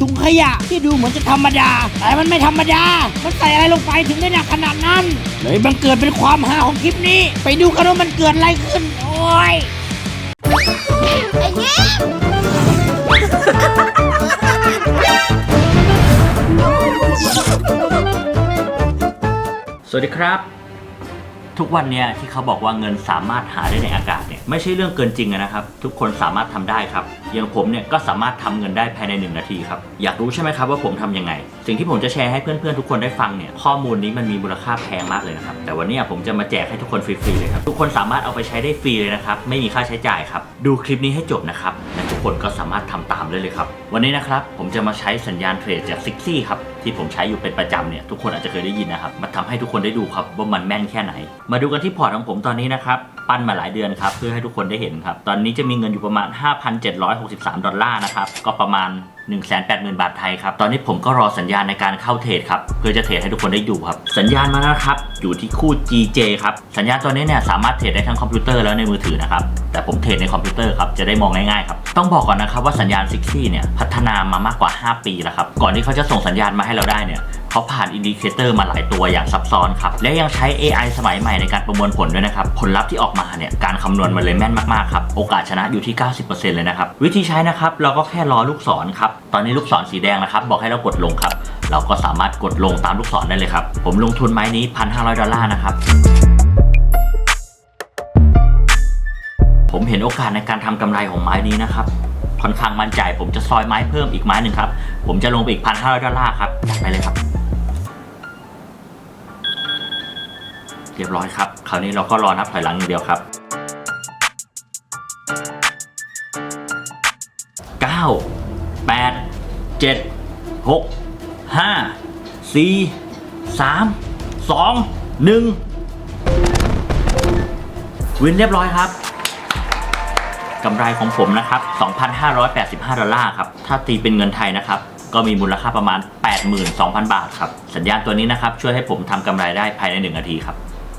ถุงขยะที่ดูเหมือนจะธรรมดา แต่มันไม่ธรรมดา มันใส่อะไรลงไปถึงได้หนักขนาดนั้น เลยบังเกิดเป็นความหาของคลิปนี้ ไปดูกันว่ามันเกิดอะไรขึ้น โอ้ยไอ้ยิ้มสวัสดีครับ ทุกวันเนี้ยที่เขาบอกว่าเงินสามารถหาได้ในอากาศเนี่ยไม่ใช่เรื่องเกินจริงนะครับ ทุกคนสามารถทำได้ครับอย่างผมเนี่ยก็สามารถทำเงินได้ภายใน 1 นาทีครับอยากรู้ใช่ไหมครับว่าผมทำยังไง สิ่งที่ผมจะแชร์ให้เพื่อนๆทุกคนได้ฟังเนี่ยข้อมูลนี้มันมีมูลค่าแพงมากเลยนะครับแต่วันนี้ผมจะมาแจกให้ทุกคนฟรีๆเลยครับทุกคนสามารถเอาไปใช้ได้ฟรีเลยนะครับไม่มีค่าใช้จ่ายครับดูคลิปนี้ให้จบนะครับและทุกคนก็สามารถทำตามได้เลยครับวันนี้นะครับผมจะมาใช้สัญญาณเทรดจากซิกซี่ครับที่ผมใช้อยู่เป็นประจำเนี่ยทุกคนอาจจะเคยได้ยินนะครับมาทำให้ทุกคนได้ดูครับว่ามันแม่นแค่ไหนมาดูกันที่พอร์ตของผมตอนนี้นะครับ ปั้นมาหลายเดือนครับ เพื่อให้ทุกคนได้เห็นครับ ตอนนี้จะมีเงินอยู่ประมาณ 5,763 ดอลลาร์นะครับ ก็ประมาณ 180,000 บาทไทยครับ ตอนนี้ผมก็รอสัญญาณในการเข้าเทรดครับ เพื่อจะเทรดให้ทุกคนได้ดูครับ สัญญาณมาแล้วครับ อยู่ที่คู่ GJ ครับ สัญญาณตัวนี้เนี่ยสามารถเทรดได้ทั้งคอมพิวเตอร์แล้วในมือถือนะครับ แต่ผมเทรดในคอมพิวเตอร์ครับ จะได้มองง่ายๆครับ ต้องบอกก่อนนะครับว่าสัญญาณซิกซี่เนี่ยพัฒนามามากกว่า 5 ปีแล้วครับ ก่อนที่เขาจะส่งสัญญาณมาให้เราได้เนี่ย เขาผ่านอินดิเคเตอร์มาหลายตัวอย่างซับซ้อนครับ และยังใช้ AI สมัยใหม่ในการประมวลผลด้วยนะครับ ผลลัพธ์ที่ออกมาเนี่ย การคำนวณมันเลยแม่นมากๆครับ โอกาสชนะอยู่ที่ 90%เลยนะครับ วิธีใช้นะครับ เราก็แค่รอลูกศรครับ ตอนนี้ลูกศรสีแดงนะครับ บอกให้เรากดลงครับ เราก็สามารถกดลงตามลูกศรได้เลยครับ ผมลงทุนไม้นี้ 1,500 ดอลลาร์นะครับผมเห็นโอกาสในการทำกำไรของไม้นี้นะครับค่อนข้างมั่นใจ ผมจะซอยไม้เพิ่มอีกไม้หนึ่งครับ ผมจะลงไปอีก1,500ดอลลาร์ครับจัดไปเลยครับ เรียบร้อยครับ คราวนี้เราก็รอนับถอยหลังอย่างเดียวครับ 9 8 7 6 5 4 3 2 1 วินเรียบร้อยครับกำไรของผมนะครับ 2,585 ดอลลาร์ครับ ถ้าตีเป็นเงินไทยนะครับ ก็มีมูลค่าประมาณ 82,000 บาทครับ สัญญาณตัวนี้นะครับ ช่วยให้ผมทำกำไรได้ภายใน 1 นาทีครับ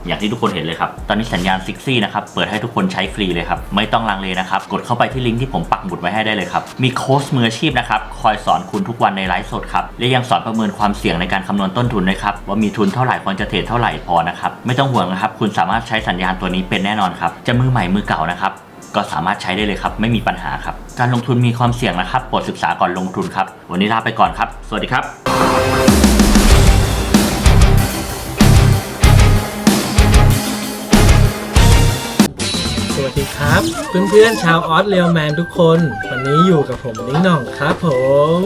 อย่างที่ทุกคนเห็นเลยครับ ตอนนี้สัญญาณซิกซี่นะครับ เปิดให้ทุกคนใช้ฟรีเลยครับ ไม่ต้องลังเลนะครับ กดเข้าไปที่ลิงก์ที่ผมปักหมุดไว้ให้ได้เลยครับ มีโค้ชมืออาชีพนะครับ คอยสอนคุณทุกวันในไลฟ์สดครับ และยังสอนประเมินความเสี่ยงในการคำนวณต้นทุนด้วยครับ ว่ามีทุนเท่าไหร่ควรจะเทรดเท่าไหร่พอนะครับ ไม่ต้องห่วงนะครับ คุณสามารถใช้สัญญาณตัวนี้เป็นแน่นอนครับ จะมือใหม่มือเก่านะครับก็สามารถใช้ได้เลยครับ ไม่มีปัญหาครับ การลงทุนมีความเสี่ยงนะครับโปรดศึกษาก่อนลงทุนครับ วันนี้ลาไปก่อนครับ สวัสดีครับ วัสดีครับ เพื่อนๆชาวออสเรียลแมนทุกคน วันนี้อยู่กับผมนิ้งหน่องครับผม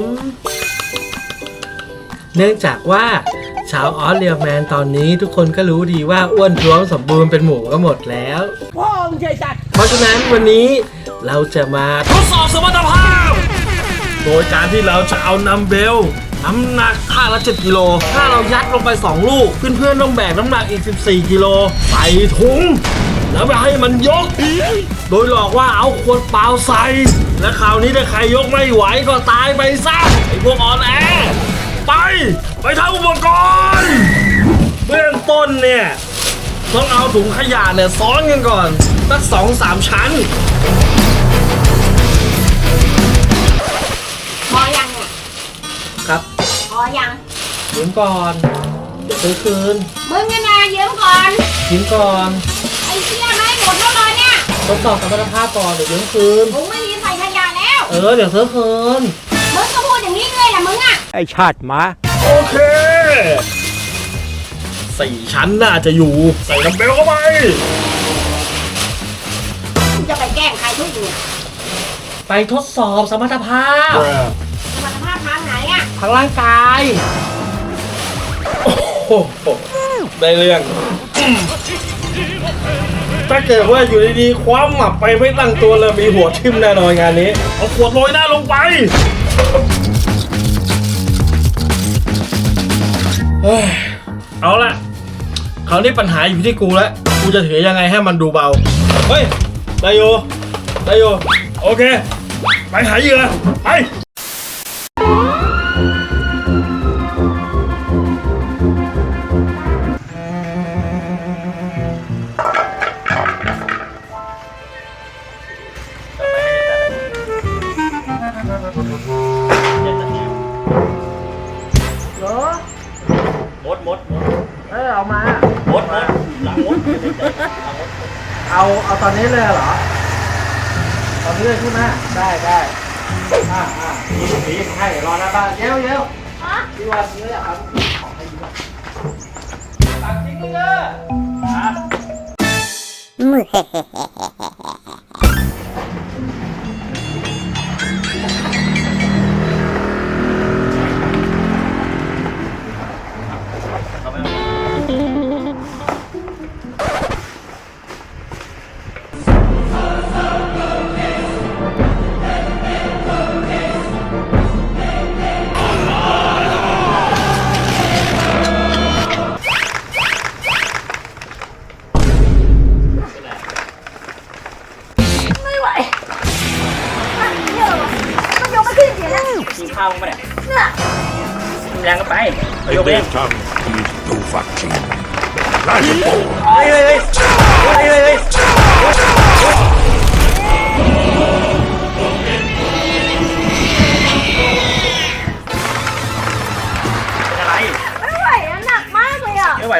เนื่องจากว่าชาวออสเรียลแมนตอนนี้ทุกคนก็รู้ดีว่าอ้วนท้วมสมบูรณ์เป็นหมูก็หมดแล้วพ่อมึงใช่สัตว์เพราะฉะนั้นวันนี้เราจะมาทดสอบสมรรถภาพ โดยการที่เราจะเอานัมเบลน้ำหนักข้างละ 7 กิโล ถ้าเรายัดลงไป 2 ลูก เพื่อนๆต้องแบกน้ำหนักอีก 14 กิโล ใส่ถุง แล้วไปให้มันยก โดยหลอกว่าเอาขวดเปล่าใส่ และคราวนี้ถ้าใครยกไม่ไหวก็ตายไปซะไอ้พวกอ่อนแอ ไป ไปทำอุปกรณ์เบื้องต้นเนี่ย ต้องเอาถุงขยะเนี่ยซ้อนกันก่อนสักสองสามชั้น พอยังเนี่ยครับพอยังยืมก่อน เดี๋ยวซื้อคืน มึงกันนะยืมก่อนยืมก่อน ไอ้เชี่ยไม่หมดแล้วเลยเนี่ยทดสอบสมรรถภาพก่อนเดี๋ยวยืมคืนถุงไม่มีใส่ขยะแล้ว เออ เดี๋ยวซื้อคืน มึงก็พูดอย่างนี้เลยแหละมึงอะ ไอชาติหมาโอเคสี่ชั้นน่าจะอยู่ ใส่น้ำเบลเข้าไป มึงจะไปแกล้งใครทุกอย่างไปทดสอบสมรรถภาพสมรรถภาพทางไหนอะทางร่างกาย โอ้โหได้เรื่อง ถ้าเกิดว่าอยู่ดีๆ คว้าหมับไปไม่ตั้งตัวเลยมีหัวทิ่มแน่นอนงานนี้ เอาขวดโรยหน้าลงไปเฮ้ยเอาละคราวนี้ปัญหาอยู่ที่กูแล้ว กูจะถือยังไงให้มันดูเบา เฮ้ย ได้โยได้โยโอเค ไปหาเหยื่อไป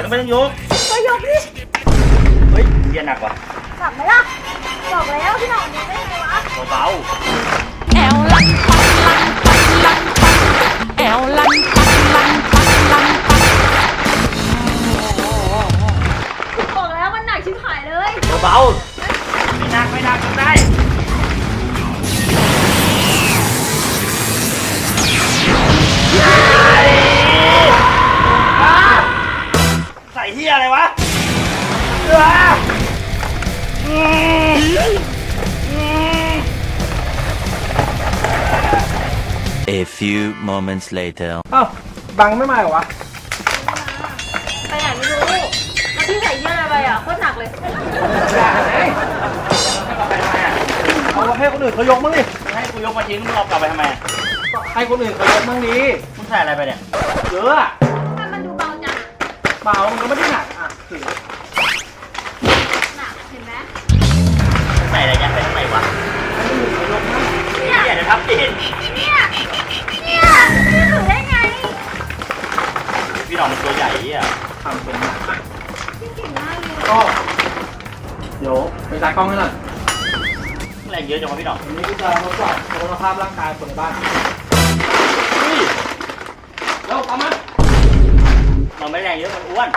ก็ไม่ต้องยก ก็ยกนี่เฮ้ยเรียนหนักว่ะหนักไหมล่ะบอกแล้วพี่หน่องยกได้ไงวะเบาแอวลันปันลันปันลันปันแอวลันปันลันปันลันปันบอกแล้วมันหนักชิบหายเลย ๆเบาๆไม่หนักไม่หนักทำได้ A few moments later. เอ้าบังไม่มาเหรอวะ ไปไหนไม่รู้แล้วพี่ใส่เยอะอะไรไปอะโคตรหนักเลย เอาให้คนอื่นเขายกมั้งดิให้กูยกมาทิ้งมึงเอากลับไปทำไมอะให้คนอื่นเขายกมั้งดิมึงใส่อะไรไปเนี่ย เยอะอะถ้ามันดูเบาจังอะเปล่ามันก็ไม่ได้หนักอะถือ ใส่อะไรยัดไปทำไมวะเนี่ยเนี่ยเดี๋ยวทับดินเนี่ยเนี่ยพี่ถือได้ไงพี่น้องมันตัวใหญ่อะทำเป็นหนักอะพี่เก่งมากเลยก็เดี๋ยวไปตากล้องให้หน่อยแรงเยอะจังวะพี่น้องวันนี้ก็จะทดสอบคุณภาพร่างกายคนในบ้านเร็วตามมามันไม่แรงเยอะมันอ้วน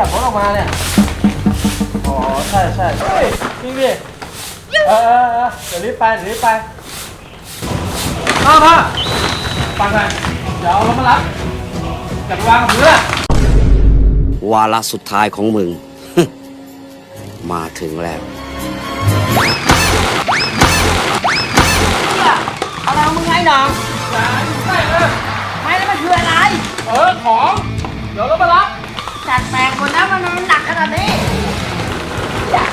ยวไปขยับรถออกมาเนี่ย อ๋อ ใช่ใช่เฮ้ยจริงดิเออเออเออเดี๋ยวรีบไปเดี๋ยวรีบไปพ่อพ่อฟังหน่อยเดี๋ยวเอารถมารับอย่าไปวางกับพื้นอะวาระสุดท้ายของมึง มาถึงแล้ว อะไรของมึงไงหนองอย่าอยู่ใกล้เออไม่แล้วมันคืออะไร เออของ เดี๋ยวรถมารับ จัดแปลงหมดแล้วมันมันหนักขนาดนี้อย่า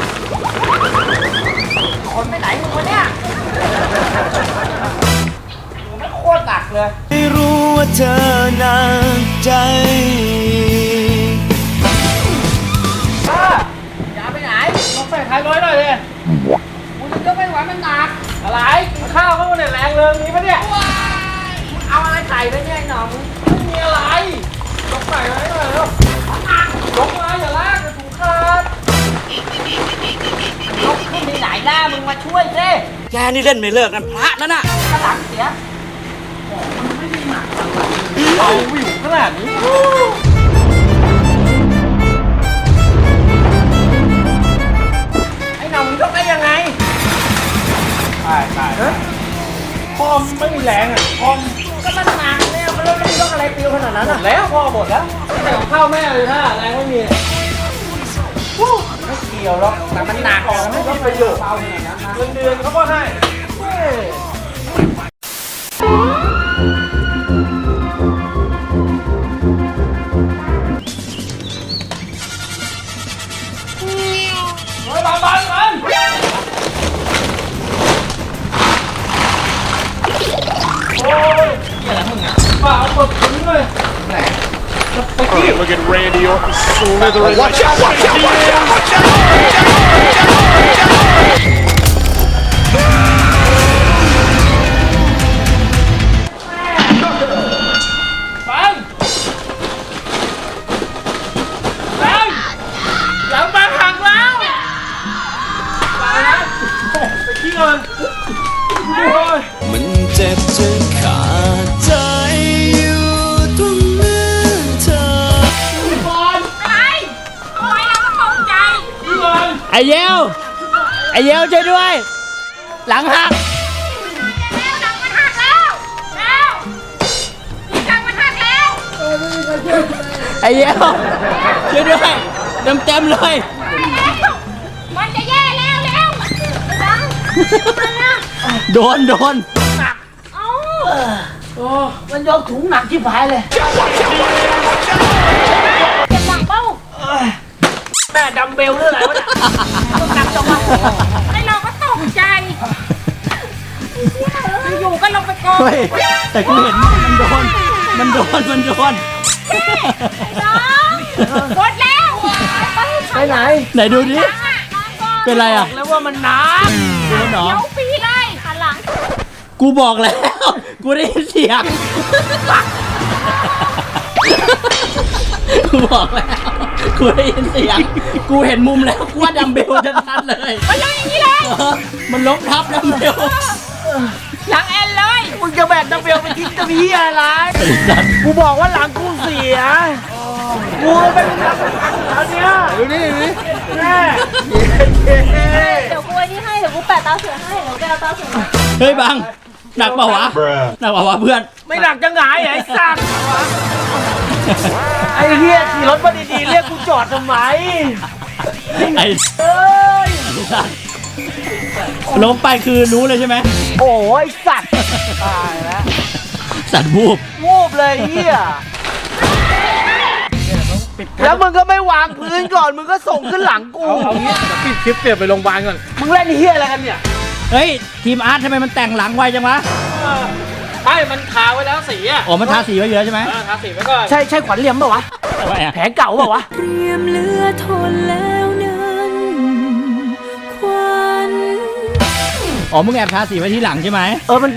คนไปไหนมึงวะเนี่ยมึงไม่โคตรหนักเลย ไม่รู้ว่าเธอหนักใจป้าอย่าไปไหนลองใส่ท้ายร้อยหน่อยดิมึงจะยกไม่ไหวมันหนัก อะไรกินข้าวเข้ามาเนี่ยแรงเริงนี้ปะเนี่ยมึงเอาอะไรใส่ไปเนี่ยไอ้หนองมึงไม่มีอะไรยกใส่ไว้หน่อยเร็วหนัก ยกมาอย่าลากเดี๋ยวถุงขาดยกขึ้นที่ไหนหน้ามึงมาช่วยสิแกนี่เล่นไม่เลิกกันพระนั่นน่ะกระหลังเสียเอาวิวขนาดนี้ไอ้หนองมึงยกได้ยังไงใช่ใช่พ่อไม่มีแรงอะพ่อก็มันหนักเนี่ยมัน แล้วมันยกอะไรปิวขนาดนั้นหมอะดแล้วพ่อหมดแล้วแต่ข้าวแม่เลยถ้าแรงไม่มีไม่เกี่ยวหรอกแต่มันหนักของไม่มีประโยชน์เงินเดือนเขาก็ให้เฮ้ย Look at Randy Orton slithering. Watch out! Watch out! Watch out! Watch out! ช่วยด้วย หลังหัก ไอเยวช่วยด้วยเต็มเต็มๆเลยมันจะแย่แล้วแล้วดังมันนะโดนโดนเอ้ามันยกถุงหนักที่ผายเลยเจ็บหลังเป้าแม่ดัมเบลหรืออะไรวะเนี่ยต้องหนักจังวะ อยู่ๆก็ลงไปกองเฮ้ยแต่กูเห็นมันโดน มันโดน มันโดน น้องหมดแล้วไปไหนไหนดูดิเป็นเป็นไรอะแล้วว่ามันหนักโดนเหรอ เดี๋ยวปีเลยหันหลังกูบอกแล้ว กูได้ยินเสียง กูบอกแล้ว กูได้ยินเสียง กูเห็นมุมแล้ว กูว่าดัมเบลชัดๆเลยมันยังอย่างนี้เลยเออมันล้มทับดัมเบล หลังแอนเลย มึงจะแบกดัมเบลไปทิ้งจะมีอะไร กูบอกว่าหลังกูเสีย กูเป็นนักอันเนี้ยดูนี่ดูนี่แม่เดี๋ยวกูไอ้นี่ให้ เดี๋ยวกูแปะตาเสือให้ เดี๋ยวแกเอาตาเสือมาเฮ้ยบัง หนักเปล่าวะ Bruh. หนักเปล่าวะเพื่อน ไม่หนักจะหงายไอ้สัตว์ไอ้เฮียขี่รถมาดีๆเรียกกูจอดทำไมไอ้เอ้ย ล้มไปคือรู้เลยใช่ไหมโอ้ยสัตว์ตายแล้วสัตว์วูบวูบเลยเฮียแล้วมึงก็ไม่วางพื้นก่อน มึงก็ส่งขึ้นหลังกู เอางี้เดี๋ยวปิดคลิปเปลี่ยนไปโรงพยาบาลก่อน มึงเล่นเฮียอะไรกันเนี่ยเฮ้ย ทีมอาร์ตทำไมมันแต่งหลังไวจังวะไม่มันทาไว้แล้วสีอะอ๋อมันทาสีไว้เยอะใช่ไหมเออทาสีไว้ก่อน ใช่ใช่ขวัญเหลี่ยมเปล่าวะ แผลเก่าเปล่าวะ เตรียมเหลือทนแล้ว อ๋อ มึงแอบทาสีไว้ที่หลังใช่ไหม เออมัน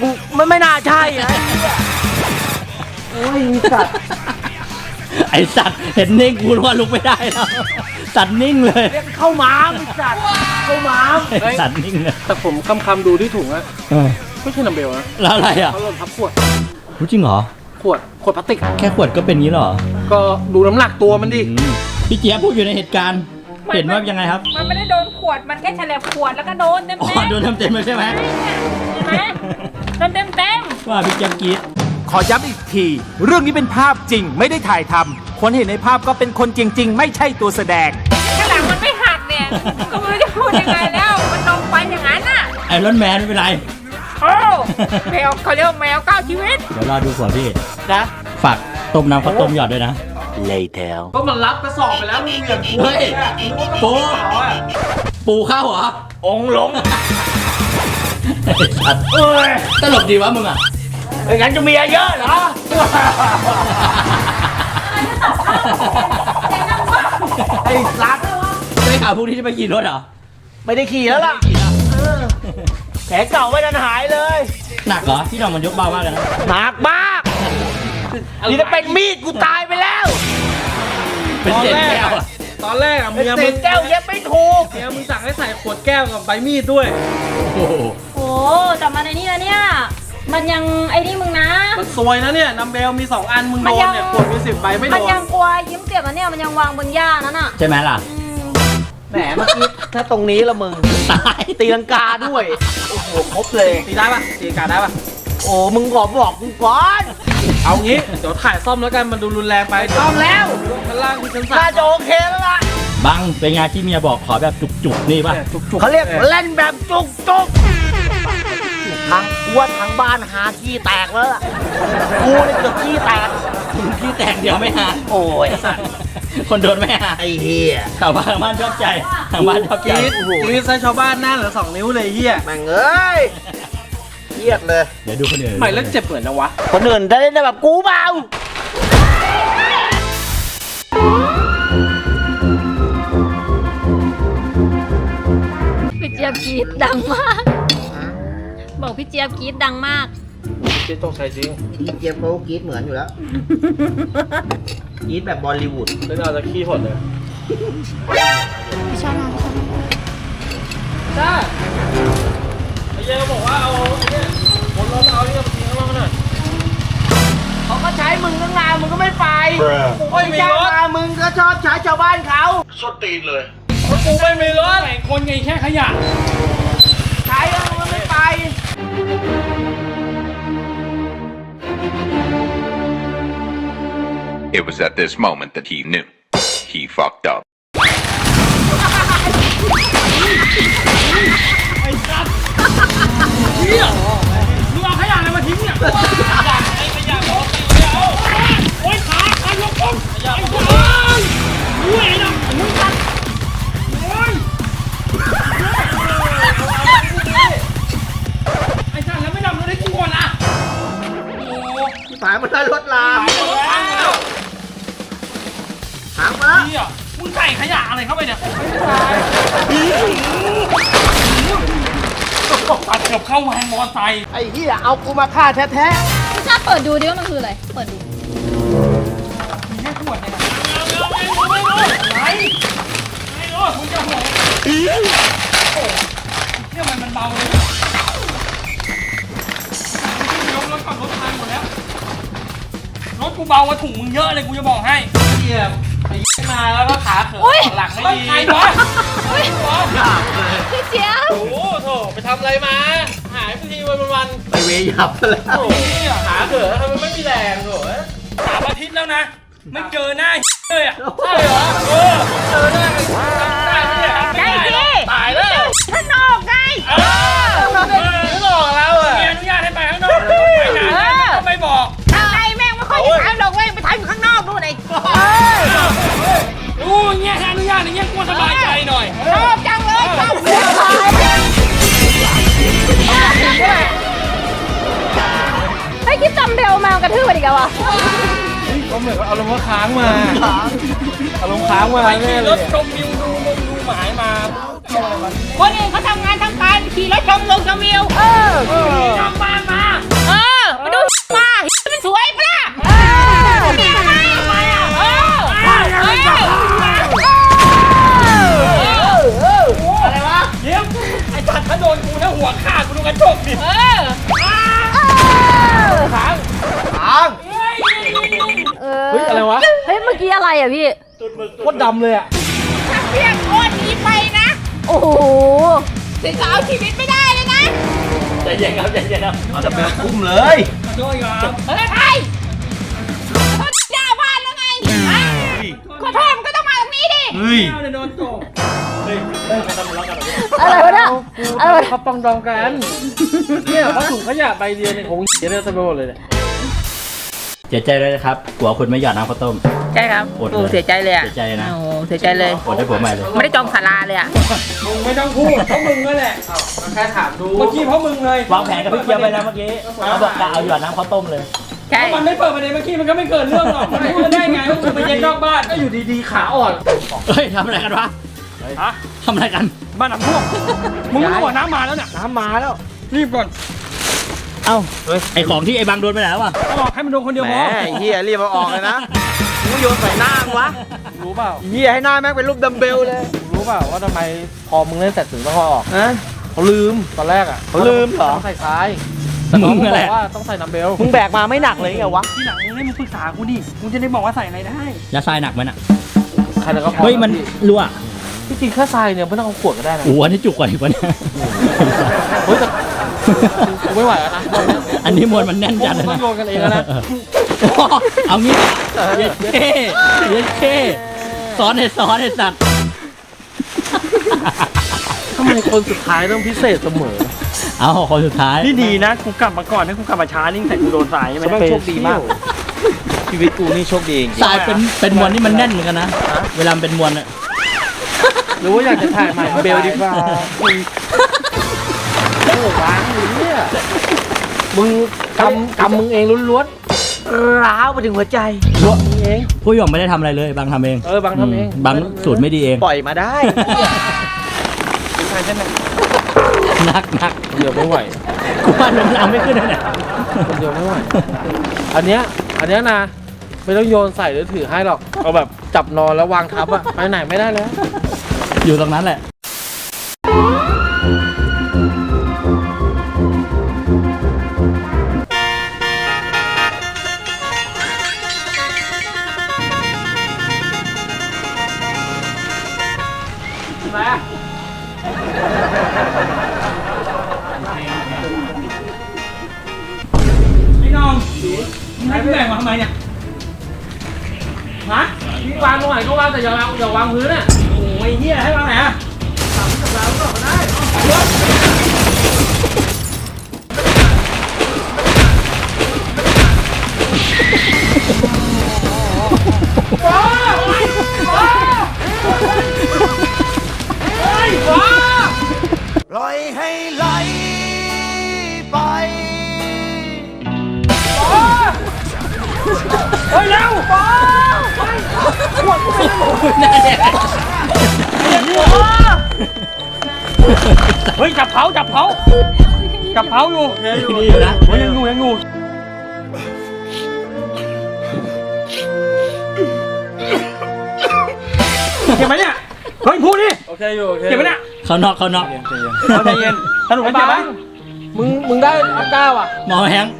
กูมันไม่น่าใช่นะโอ้ยสัตว์ไอสัตว์เห็นนิ่งกูรู้ว่าลุกไม่ได้แล้ว สัตว์นิ่งเลยเข้ามาไอสัตว์เข้ามาไอสัตว์นิ่งเลยแต่ผมคำคำๆดูที่ถุงอะเออไม่ใช่นัมเบลนะแล้วอะไรอะเขาหล่นทับขวด รู้จริงเหรอ ขวด ขวดพลาสติกแค่ขวดก็เป็นงี้เหรอก็ดูน้ำหนักตัวมันดิ อืมพี่เจี๊ยบพูดอยู่ในเหตุการณ์ เห็นว่ายังไงครับมันไม่ได้โดนขวดมันแค่ฉลับขวดแล้วก็โดนเต็มอ๋อเต็มโดนเต็มๆเลยใช่ไหมเห็นไหมโดนเต็มเต็มว่าพี่เจี๊ยบกรีดขอย้ำอีกที เรื่องนี้เป็นภาพจริงไม่ได้ถ่ายทำคนเห็นในภาพก็เป็นคนจริง ๆ ไม่ใช่ตัวแสดงข้างหลังมันไม่หักเนี่ยก็ไม่รู้จะพูดยังไงแล้ว มันลงไปอย่างนั้นน่ะไอรอนแมนไม่เป็นไร โอ้แมวเขาเรียกว่าแมวเก้าชีวิต เดี๋ยวรอดูขวดพี่นะ ฝากต้มน้ำข้าวต้มหยอดด้วยนะ Later ก็มันรับกระสอบไปแล้วมึงเหยียบกูเฮ้ยปูปูปูเข้าเหรอองลงไอ้สัตว์เอ้ยตลกดีวะมึงอะไอ้งั้นจะมีเยอะเหรอ ไอ้สัตว์ได้ข่าวพวกนี้จะไปขี่รถเหรอไม่ได้ขี่แล้วล่ะแผลเก่าไม่ทันหายเลย หนักเหรอ ที่น้องมันยกเบามากเลยนะ หนักมาก นี่ถ้าเป็นมีดกูตายไปแล้ว เป็นเศษแก้วอะตอนแรกอะเป็นเมียเศมึษงแก้วเย็บไม่ถูก เมียมึงสั่งให้ใส่ขวดแก้วกับใบมีดด้วย โอ้โหโอ้แต่มันในนี่นะเนี่ย มันยังไอ้นี่มึงนะ มันซวยนะเนี่ยนัมเบลมี 2 อันมึงโดมันนยังเนี่ยขวดมีสิบใบไม่โดมันนยังกลัวยิ้มเจ็บนะเนี่ยมันยังวางบนหญ้านั่นน่ะใช่ไหมล่ะ อืมแหมเมื่อกี้ถ้าตรงนี้ละมึง ตาย ตีลังกาด้วย โอ้โห ครบเลย ตีได้ปะตีการได้ปะโอ้ มึงขอบอกกูก่อน เอางี้เดี๋ยวถ่ายซ่อมแล้วกันมันดูรุนแรงไปซ่อมแล้วข้างล่างที่ชั้นสาน่ามจะโอเคแล้วล่ะบังเป็นไงที่เมียบอกขอแบบจุกๆนี่ป่ะจุกๆเขาเรียกเล่นแบบจุกๆทางกูว่าทางบ้านหาขี้แตกแล้วล่ะกูเนี่ยเกือบขี้แตกขี้แตกเดี๋ยวไม่หาโอ้ยคนโดนไม่หาไอ้เหี้ยชาวบ้านทางบ้านชอบใจทางบ้านชอบกใจรีดกรีดใส่ชาวบ้านหน้าเหลือสองนิ้วเลยเฮียแม่งเอ้ย เยียดเลย เดี๋ยวดูคนอื่นหม่แล้วเจ็บเหมือนนะวะ คนอื่นได้เล่นแบบกูเปลาพี่เจี๊ยบกรีดดังมาก บอกพี่เจี๊ยบกรีดดังมาก เจ๊ต้องใช้จริงพี่เจี๊ยบเขากรี๊ดเหมือนอยู่แล้วกรี๊ดแบบบอลลีวูดเล่นเอาจะขี้หดเลยพี่ชอบนะพี่ชอบจ้า เจ๊ก็บอกว่าเอาเนี่ยคนเราเอาเนี่ยมาทิ้งข้างล่างหน่อย เขาก็ใช้มึงตั้งนานมึงก็ไม่ไปไม่มีรถ จ้างมามึงก็ชอบใช้ชาวบ้านเขากูไม่มีรถคนไงแค่ขยะ ใช้แล้วมึงก็ไม่ไป It was at this moment that he knew. He fucked up. มึงเอาขยะอะไรมาทิ้งเนี่ยโอ๊ยขาขายกคนไอ้คนรู้ไงนะมึงตัดโอ๊ยไอ้สัตว์แล้วไม่ดำเลยได้กูก่อนอะสายมันได้รถลามตายแล้วหางมาเฮียมึงใส่ขยะอะไรเข้าไปเนี่ย ตัดกับเข้าแฮงมอไซค์ไอ้เหี้ยเอากูมาฆ่าแท้พี่ชอบเปิดดูดิว่ามันคืออะไร เปิดดู มีแค่ขวดเนี่ยนะไหนไอ้โอ้มึงจะห่วงเนี่ยมันมันเบาเลยยกรถก่อนรถพังหมดแล้ว รถกูเบากว่าถุงมึงเยอะเลยกูจะบอกให้เหี้ยไอ้ มาแล้วก็ขาเขินอุ๊ย หลังไม่ไม่ดีใครวะอุ๊ยพี่เจี๊ยบโอ้โหโถไปทำอะไรมา หายไปทีวันวันๆไปเวยับแล้วๆโอ้โหขาเขินทำไมไม่มีแรงโถสามอาทิตย์แล้วนะ ไม่เจอหน้าเลยอะใช่เหรอเออเจอได้จำได้ไหมเนี่ยใช่สิ ตายแล้วข้างนอกไงเออไม่หลอกแล้วอะมีอนุ ดูอย่างเงี้ยถ้าอนุญาตอย่างเงี้ยกูสบายใจหน่อย ชอบจังเลยชอบเสียให้คิดจำเบลมากระทืบมันอีกแล้ววะเขาเหมือนว่าเอาลงว่าค้างมาเอาลงค้างมาไปแน่ขี่เลรยถชมวิวดูมงดูหมายมาคนอื่นเขาทำงานทำการขี่รถชมลงชมวิวเออทำบ้านมา เออมาดูมามันสวยปะล่ะ กูดูกระจกดิเออค้างเฮ้ยอะไรวะเฮ้ยเมื่อกี้อะไรอะพี่โคตรดำเลยอะถ้าเพียงโอนนี้ไปนะ โอ้โหถึงจะเอาชีวิตไม่ได้เลยนะใจเย็นครับใจเย็นครับเอาจะไปคุ้มเลยขอโทษครับเฮ้ยใครขอโทษหน้าบ้านแล้วไงฮะขอโทษมันก็ต้องมาตรงนี้ดิเฮ้ยเจ้าเนี่ยโดนตก อะไรวะเนี่ยอะไรวะเขาปองดองกันเนี่ยเขาถุงขยะใบเดียวเนี่ยคงเสียเลยเต็มไปหมดเลยเนี่ยเสียใจเลยนะครับกลัวคุณไม่หยอดน้ำข้าวต้ม ใช่ครับอดเลยโอ้เสียใจเลยอะเสียใจนะโอ้เสียใจเลยอดให้ผมใหม่เลย ไม่ได้จองศาลาเลยอะ มึงไม่ต้องพูดเพราะมึงนั่นแหละแค่ถามดู เมื่อกี้เพราะมึงเลยวางแผนกับพี่เกียวไปแล้วเมื่อกี้เขาบอกกะเอาหยอดน้ำข้าวต้มเลยใช่ถ้ามันไม่เปิดประเด็นเมื่อกี้มันก็ไม่เกิดเรื่องหรอก มันพูดได้ไงว่ามึงไปเย็นนอกบ้านก็อยู่ดีๆขาอ่อนเฮ้ยทำอะไรกันวะ ฮะทำอะไรกัน บ้านน้ำท่วมมึงไม่รู้ว่าน้ำมาแล้วเนี่ยน้ำมาแล้ว รีบก่อนเอ้าไอของที่ไอ้บางโดนไปไหนแล้ววะต้องบอกให้มันโดนคนเดียวแหมพอไอ้เหี้ยรีบเอาออกเลยนะกูโยนใส่หน้ามึงวะรู้เปล่าไอ้เหี้ยให้หน้าแม่งเป็นรูปดัมเบลเลยรู้เปล่าว่าทำไมพอมึงเล่นเสร็จถึงต้องเอาออกฮะเขาลืมตอนแรกอะเขาลืมเหรอต้องใส่ซ้ายแต่น้องมึงบนั่นแหอละกว่าต้องใส่นัมเบลมึงแบกมาไม่หนักเลยไงวะทีหลังมึงได้มึงปรึกษากูดิมึงจะได้บอกว่าใส่อะไรได้ยาทรายหนักไหมน่ะใครแล้วก็พอเฮ้ยมันรั่ว ที่จริงแค่ทรายเนี่ยไม่ต้องเอาขวดก็ได้นะ โอ้โหอันนี้จุกกว่าอีกวะเนี่ยเฮ้ยแต่ กูไม่ไหวแล้วนะตอนเนี้ยอันนี้มวลมันแน่นจัดเลยต้นะองโยนกันเองแล้วนะเอางี้เย็ดเท่เย็ดเท่ซ้อนให้ซ้อนให้สัตว์ ทำไมคนสุดท้ายต้องพิเศษเสมอ เอาคนสุดท้าย นี่ดีนะกูกลับมาก่อนถ้ากูกลับมาช้านี่ใส่กูโดนสายใช่ไหมแม่งโชคดีมาก ชีวิตกูนี่โชคดีจริงทรายเป็นเป็นมวลที่มันแน่นเหมือนกันนะ เวลามันเป็นมวลอะห รือว่าอยากจะถ่ายใหม่เบลดีกว่าคุยโอ้โหวางอยู่เนี่ยมึงทำทำมึงเองล้วนร้าวไปถึงหัวใจๆตัวมึงเอง ผู้หยองไม่ได้ทำอะไรเลย บางทำเองเออบางทำเองมบางสูตรไม่ดีเองปล่อยมาได้ใช่ใช่ไหมหนักหนักคนเดียวไม่ไหวกูว่าลงหลังไม่ขึ้นเลยเนี่ยคนเดียวไม่ไหว อันเนี้ย อันเนี้ยนะ ไม่ต้องโยนใส่หรือถือให้หรอก เอาแบบจับนอนแล้ววางทับอะไปไหนไม่ได้แล้ว อยู่ตรงนั้นแหละพี่น้องมึงให้พี่แบ่งมาทำไมเนี่ย ฮะพี่วางตรงไหนก็วางแต่อย่าวางอย่าวางพื้นอะโอ้ยเหี้ยให้วางไหนอะสามกับเราก็ได้ว้าวว้าวเฮ้ยว้าปล่อยให้ไหลไปเฮ้ยเร็วว้าเฮ้ยขวดข เฮ้ยจับเขาจับเขาจับเขาอยู่นี่อยู่นะเฮ้ยยังอยู่ยังอยู่เก็บไหมเนี่ยเฮ้ยพูดดิโอเคอยู่โอเคเก็บไหมเนี่ยเขานอกเขานอกเอาใจเย็นสนุกไหมเก็บไหมมึงมึงได้อัพเก้าอะหมอแฮงค์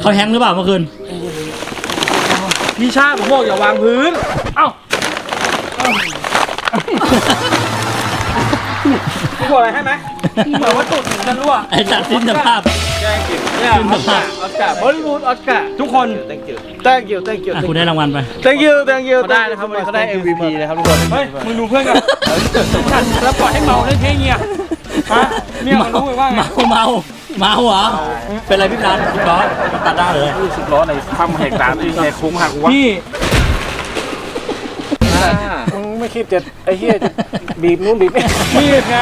เขาแฮงค์หรือเปล่าเมื่อคืนพี่ชาติผมบอกอย่าวางพื้นเอ้า กูบอกอะไรให้ไหมเหมือนว่าตุ่นจะรั่วไอ้จัดสิ้นสภาพเนี่ยออสการ์ออสการ์บอลลีวูดออสการ์ทุกคน thank you thank you thank you อะคุณได้รางวัลไป thank you thank you เขาได้นะครับวันนี้เขาได้ MVP นะครับทุกคนเฮ้ยมึงดูเพื่อนกันแล้วปล่อยให้เมาเล่นเพลงเงี้ยฮะเนี่ยมันรู้ไหมว่าไง เมาเมาเมาเหรอ เป็นไรพี่ร้านพี่ก๊อฟตัดได้เลยสิบล้อในทำเหตุการณ์ที่ในคุ้มหักวะพี่มึง ไม่คิดจะไอ้เหี้ยจะบีบนู้นบีบนี่มีดไง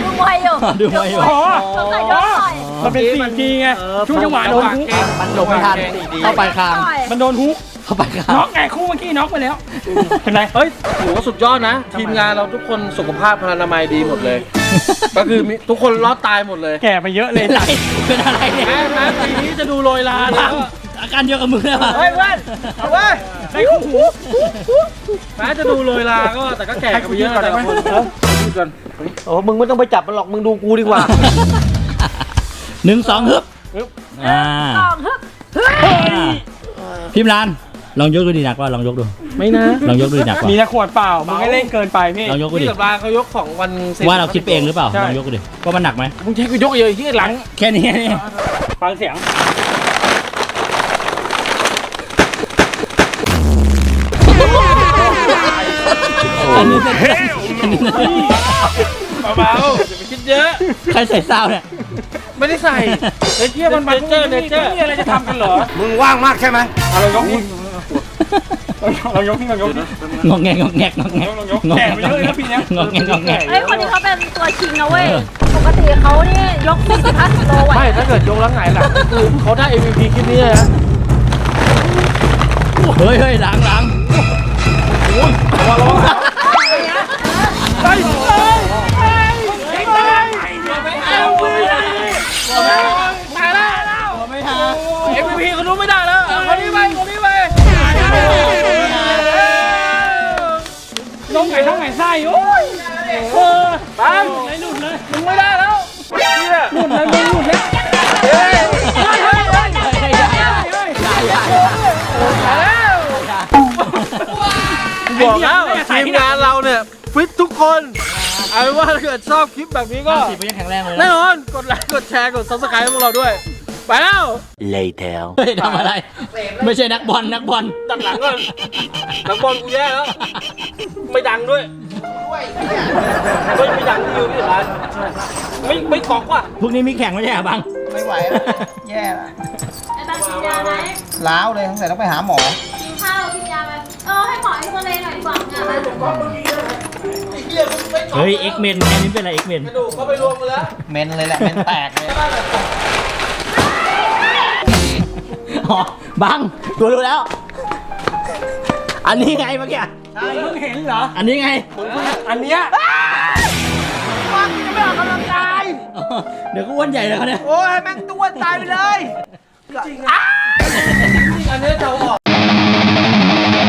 ดูมวยอยู่ดูมวยอยู่ อ๋อ สงสัยโดนต่อยมันเป็นสี่ทีไงช่วงจังหวะโดนฮุกมันหลบไม่ทันเข้าไปคางต่อยมันโดนฮุกเข้าไปคางน็อกไงคู่เมื่อกี้น็อกไปแล้วเป็นไรเฮ้ยถือว่าสุดยอดนะ ทีมงานเราทุกคนสุขภาพพลานามัยดีหมดเลย ก็คือมีทุกคนรอดตายหมดเลยแก่ไปเยอะเลยเป็นไรเป็นอะไรเนี่ย แม้แม้ปีนี้จะดูโรยลาบัแล้งว อาการเดียวกับมึงเลยป่ะเฮ้ยเว้ยเอาเว้ยให้คู่หูแม้จะดูโรยลาก็แต่ก็แก่กันไปเยอะแต่ละคนเออพูดกันโอ้มึงไม่ต้องไปจับมันหรอกมึงดูกูดีกว่าหนึ่งสองฮึบอ่าสองฮึบพิมรานลองยกดูดีหนักว่าลองยกดู ไม่นะลองยกดูดีหนักว่ามีแต่ขวดเปล่ามึงไม่เล่นเกินไปพี่ลองยกดูดิพี่กับลาเขายกของวันซ็นว่าเราคิดไปเองหรือเปล่าใช่ลองยกดูดิว่ามันหนักไหมมึงใช้กูยกเยอะที่หลังแค่นี้แค่นี้ฟังเสียง เป็นอันนี้เบาๆอย่าไปคิดเยอะ ใครใส่ซาวเนี่ย ไม่ได้ใส่เฮ้ยเที่ยมันมันเจอเนเจอร์มีอะไรจะทำกันเหรอ มึงว่างมากใช่ไหมเอาเรายกนี่เรายกนี่เรายกนี่งอกแงกงอกแงกงอกแงกลองยกแก่ไปเยอะเลยนะปีเนี้ยงอกแงกงอกแงกเฮ้ยคนนี้เขาเป็นตัวชิงนะเว้ย ปกติเขานี่ยกสี่สิบห้าสิบโลไหวไม่ ถ้าเกิดยกแล้วไงหลังคือเขาได้ MVP คลิปนี้เลยนะเฮ้ยเฮ้ยหลังหลัง ไปเลยไปเลยเอาไปมาแล้วไม่ทัน MVP คนนู้นไม่ได้แล้วคนนี้ไปคนนี้ไปลงไก่ท้องไก่ไส้โอ้ยเออปังไหนหลุดเลยมึงไม่ได้แล้วนี่ยหลุดเลยมึงหลุดแล้วเฮ้ยเฮ้ยเฮ้ยเฮ้ยเฮ้ยมาแล้วบอกแล้วทีมงานเราเนี่ย ฟิตทุกคนเอาเป็นว่าถ้าเกิดชอบคลิปแบบนี้ก็สิบยังแข็งแรงเลยแน่นะนอน กดไลค์กดแชร์กด subscribe ให้พวกเราด้วย ไปแล้ว later เฮ้ยทำอะไร ไม่ใช่นักบอลนักบอลดักหลังก่อนนักบอลกูแย่แล้ว ไม่ดังด้วยไม่ไม่ดังที่อยู่ที่ร้านไม่ไม่กอกว่ะ พวกนี้มีแข่งไม่ใช่เหรอบัง ไม่ไหวแล้วแย่ละไอ้ตากินยาไหมล้าวเลยสงสัยต้องไปหาหมอ กินข้าวกินยาไหมเออให้หมอเอ็กซเรย์หน่อยดีกว่าเนี่ย เฮ้ย X-Men แค่นี้เป็นอะไร X-Men กระดูกเขาไปรวมกันแล้วเมนเลยแหละเมนแตกเลย อ๋อบังกูรู้แล้ว อันนี้ไงเมื่อกี้ใช่เพิ่งเห็นเหรอ อันนี้ไงอันเนี้ยว่าจะไม่ออกกำลังกายเดี๋ยวก็อ้วนใหญ่เลยเขาเนี่ย โอ้ยแม่งตัวตายไปเลยอันนี้จะเอาออก